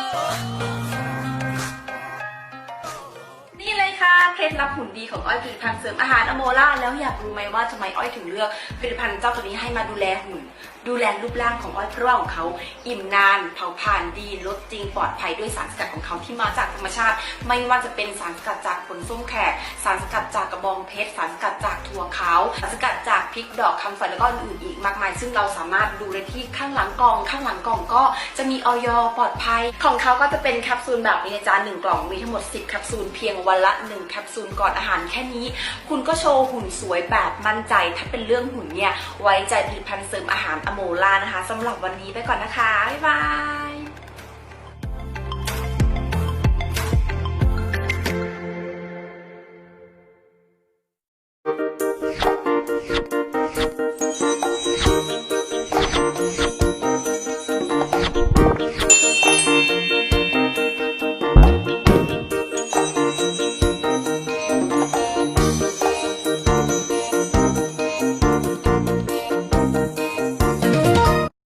Oh. เคล็ดลับหุ่นดีของอ้อยผลิตภัณฑ์เสริมอาหารอโมล่าแล้วอยากรู้ไหมว่าทำไมอ้อยถึงเลือกผลิตภัณฑ์เจ้าตัวนี้ให้มาดูแลหุ่น ดูแลรูปร่างของอ้อยเพราะว่าของเขาอิ่มนานเผาผ่านดีลดจริงปลอดภัยด้วยสารสกัดของเขาที่มาจากธรรมชาติ ไม่ว่าจะเป็นสารสกัดจากผลส้มแขก สารสกัดจากกระบองเพชร สารสกัดจากถั่วขาว สารสกัดจากพริกดอกคำฝอยแล้วก็อื่นอีกมากมาย ซึ่งเราสามารถดูได้ที่ข้างหลังกล่อง ข้างหลังกล่องก็จะมีออยปลอดภัย ของเขาก็จะเป็นแคปซูลแบบนี้นจ๊ะหนึ่งกล่องมีทั้งหมด 10แคปซูลเพียงวันละ1แคปซูลก่อนอาหารแค่นี้ คุณก็โชว์หุ่นสวยแบบมั่นใจ ถ้าเป็นเรื่องหุ่นเนี่ย ไว้ใจผลิตภัณฑ์เสริมอาหารอโมล่านะคะสำหรับวันนี้ไปก่อนนะคะ บ๊ายบาย